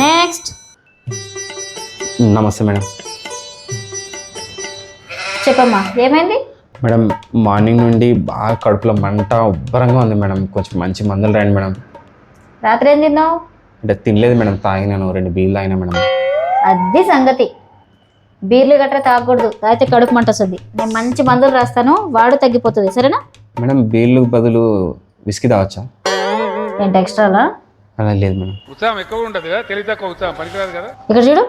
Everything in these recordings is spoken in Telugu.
నెక్స్ట్ నమస్తే మేడం. చెప్పమ్మా ఏమైంది? మేడం మార్నింగ్ నుండి బాగా కడుపులో మంట ఉబ్బరంగా ఉంది మేడం. కొంచెం మంచి మందులు రాయండి మేడం. రాత్రి ఏం తిన్నావు? అంటే తినలేదు మేడం తాగినాను రెండు బీర్లు తాగినా మేడం. అది సంగతి. బీర్లు గట్రా తాగకూడదు. తాగితే కడుపు మంట వస్తుంది నేను మంచి మందులు రాస్తాను వాడు తగ్గిపోతుంది. సరేనా? మేడం బీర్లు బదులు విస్కీ తాగచ్చా? ఏంటి ఎక్స్ట్రాలా? అలా లేదు మేడం. ఉత్సాహం ఎక్కువ ఉంటుంది కదా? తెలివి తక్కువ ఉత్సాహం. పనికిరాదు కదా? ఇక్కడ చూడు.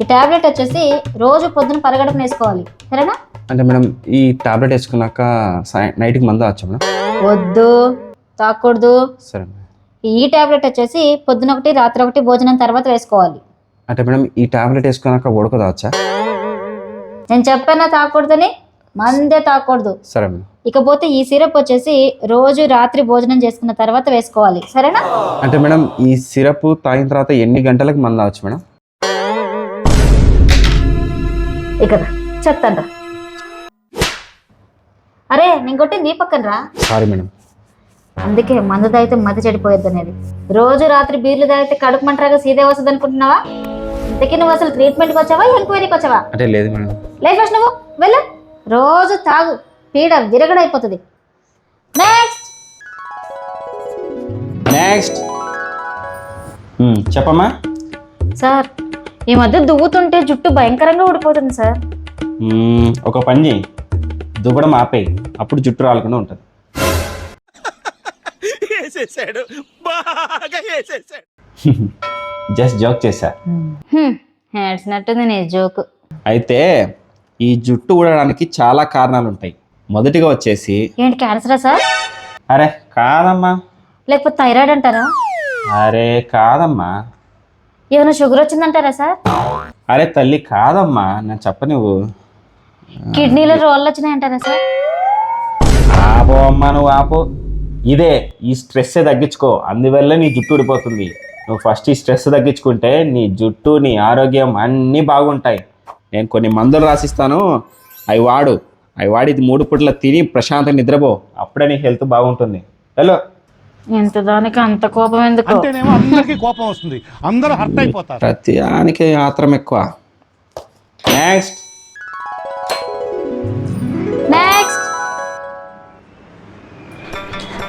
ఈ టాబ్లెట్ వచ్చేసి రోజు పొద్దున పరగడపు వేసుకోవాలి. సరేనా? అంటే మేడం ఈ టాబ్లెట్ వేసుకున్నాక సాయ- నైట్కి మందు తాగచ్చా మేడం? వద్దు. తాగకూడదు. సరే మేడం. ఈ టాబ్లెట్ వచ్చేసి పొద్దున ఒకటి రాత్రి ఒకటి భోజనం తర్వాత వేసుకోవాలి. అంటే మేడం ఈ టాబ్లెట్ వేసుకున్నాక ఉడక తాగచ్చా నేను చెప్పానా తాగకూడదని? మందే తాగకూడదు. సరే మేడం. ఇకపోతే ఈ సిరప్ వచ్చేసి రోజు రాత్రి భోజనం చేసుకున్న తర్వాత వేసుకోవాలి. సరేనా? అంటే మేడం ఈ సిరప్ తాగిన తర్వాత ఎన్ని గంటలకు మందు తాగచ్చు మేడం? ఇక్కడ రా అరే నేను కొట్టి నీ పక్కన రా. Sorry madam. అందుకే మందు తాగితే మతి చెడిపోయొద్దు అనేది. రోజు రాత్రి బీర్లు తాగితే కడుపు మంటరాగా సీదే వస్తుంది అనుకుంటున్నావా? ఇంతకీ నువ్వు అసలు ట్రీట్మెంట్కి వచ్చావా ఎంక్వైరీకి వచ్చావా? అంటే లేదు మేడం. లైఫ్ ఫస్ట్ నువ్వు వెళ్ళు. రోజు తాగు. పీడ విరగడైపోతుంది. నెక్స్ట్ నెక్స్ట్ చెప్పమ్మా. సార్ ఈ మధ్య దువ్వుతుంటే జుట్టు భయంకరంగా ఊడిపోతుంది సార్. ఒక పని చేయి దువ్వడం ఆపేయి. అప్పుడు జుట్టు రాలకుండా ఉంటుంది. జస్ట్ జోక్ చేశా. ఏడ్చినట్టుంది నీ జోకు. అయితే ఈ జుట్టు ఊడడానికి చాలా కారణాలు ఉంటాయి మొదటిగా వచ్చేసి ఏంటి క్యాన్సరా సార్? అరే కాదమ్మా. లేకపోతే థైరాయిడ్ అంటారా? అరే కాదమ్మా. ఏమైనా షుగర్ వచ్చిందంటారా సార్? అరే తల్లి కాదమ్మా. నేను చెప్ప నువ్వు కిడ్నీలో రోళ్ళు వచ్చినాయంటారా సార్? ఆపో అమ్మా నువ్వు ఆపో. ఇదే ఈ స్ట్రెస్ తగ్గించుకో. అందువల్ల నీ జుట్టు ఊడిపోతుంది. నువ్వు ఫస్ట్ ఈ స్ట్రెస్ తగ్గించుకుంటే నీ జుట్టు నీ ఆరోగ్యం అన్నీ బాగుంటాయి. నేను కొన్ని మందులు రాసిస్తాను. అవి వాడు. అవి వాడి ఇది మూడు పుట్ల తిని ప్రశాంతంగా నిద్రపో. అప్పుడే నీ హెల్త్ బాగుంటుంది. హలో. ఇంత దానికి అంత కోపం ఎందుకు? అంటేనేమో అందరికీ కోపం వస్తుంది. అందరూ హర్ట్ అయిపోతారు. ప్రతి దానికి ఆత్రం ఎక్కువ. నెక్స్ట్ నెక్స్ట్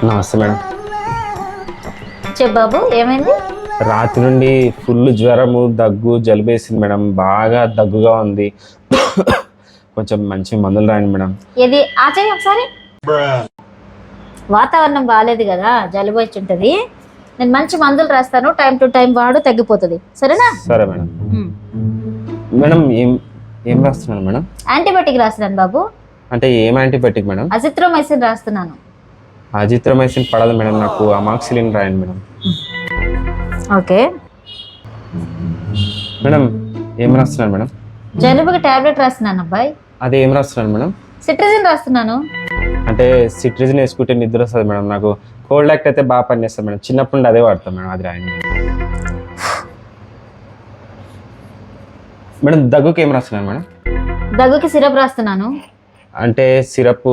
నమస్తే మేడం. బాబు ఏమైంది? రాత్రి నుండి ఫుల్ జ్వరము దగ్గు జలుబు వేసింది మేడం. బాగా దగ్గుగా ఉంది. కొంచెం మంచి మందులు రాయండి మేడం. ఇది ఆచరి ఒకసారి. వాతావరణం బాగాలేదు కదా జలుబు వచ్చి ఉంటుంది నేను మంచి మందులు రాస్తాను టైం టు టైం వాడు తగ్గిపోతుంది. సరేనా? సరే మేడం. మేడం ఏం ఏం రాస్తున్నాను మేడం? యాంటీబయాటిక్ రాస్తున్నాను బాబు. అంటే ఏం యాంటీబయాటిక్ మేడం? అజిత్రోమైసిన్ రాస్తున్నాను. అజిత్రమైసిన్ పడదు మేడం నాకు అమాక్సిలిన్ రాయండి మేడం. ఓకే. మేడం ఏం రాస్తున్నాను మేడం? జలుబుకి టాబ్లెట్ రాస్తున్నాను అబ్బాయి. అది ఏం రాస్తున్నాను మేడం? సిట్రజిన్ రాస్తున్నాను. అంటే సిట్రిజిన్ వేసుకుంటే నిద్ర వస్తుంది మేడం. నాకు కోల్డ్ యాక్ట్ అయితే బాగా పనిచేస్తుంది మేడం. చిన్నప్పటి నుండి అదే వాడతాను మేడం అది రాయండి మేడం దగ్గుకి ఏం రాస్తున్నాను మేడం? దగ్గుకి సిరప్ రాస్తున్నాను. అంటే సిరప్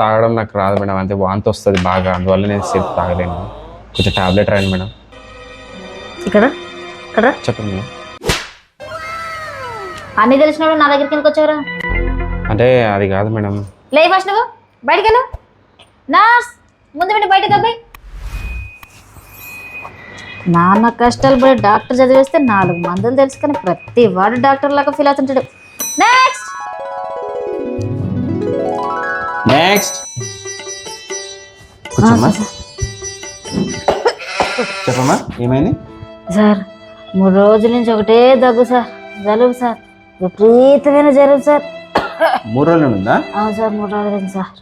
తాగడం నాకు రాదు మేడం. అంటే వాంతి వస్తుంది బాగా. అందువల్ల నేను సిరప్ తాగలేను. కొంచెం టాబ్లెట్ రాయండి మేడం. ఇక్కడ? ఇక్కడ? చెప్పండి మేడం. అన్ని తెలిసినప్పుడు నా దగ్గరికి ఎందుకు వచ్చారా అంటే అది కాదు మేడం. లే ఫస్ట్ నువ్వు బయటికి వెళ్ళు. నర్స్ ముందు వెళ్ళి బయటకు అబ్బాయి నాన్న కష్టాలు పడి డాక్టర్ చదివేస్తే నాలుగు మందులు తెలుసు కానీ ప్రతి వాడు డాక్టర్ లాగా ఫీల్ అవుతుంటాడు. నెక్స్ట్ నెక్స్ట్ కూర్చోమ్మా. చెప్పమ్మా ఏమైంది? సార్ మూడు రోజుల నుంచి ఒకటే దగ్గు సార్ జలుబు సార్ విపరీతమైన జలుబు సార్. మూడు రోజులు ఉందా అవును సార్. మూడు రోజుల నుంచి సార్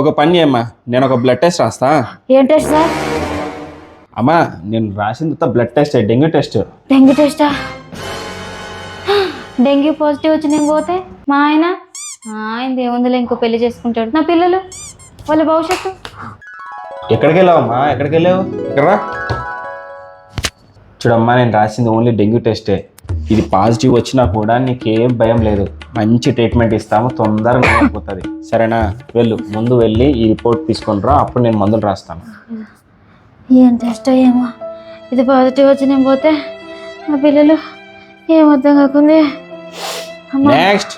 ఒక పని చేయమ్మా. నేను ఒక బ్లడ్ టెస్ట్ రాస్తా. ఏం టెస్ట్ సార్? అమ్మా నేను రాసిన blood test dengue test dengue టెస్టా dengue positive వచ్చి నేను పోతే? మా ఆయన? ఆయన ఏముందిలే ఇంకో పెళ్ళి చేసుకుంటాడు. నా పిల్లలు? వాళ్ళ భవిష్యత్తు? ఎక్కడికి వెళ్ళావమ్మా ఎక్కడికి వెళ్ళావు ఇక్కడ. చూడమ్మా నేను రాసింది ఓన్లీ డెంగ్యూ టెస్టే ఇది పాజిటివ్ వచ్చినా కూడా నీకేం భయం లేదు. మంచి ట్రీట్మెంట్ ఇస్తాము తొందరగా అయిపోతుంది. సరేనా? వెళ్ళు. ముందు వెళ్ళి ఈ రిపోర్ట్ తీసుకొని రా అప్పుడు నేను మందులు రాస్తాను. ఏం టెస్ట్ ఏమో? ఇది పాజిటివ్ వచ్చి నేను పోతే ఆ పిల్లలు ఏం అర్థం కాకుంది నెక్స్ట్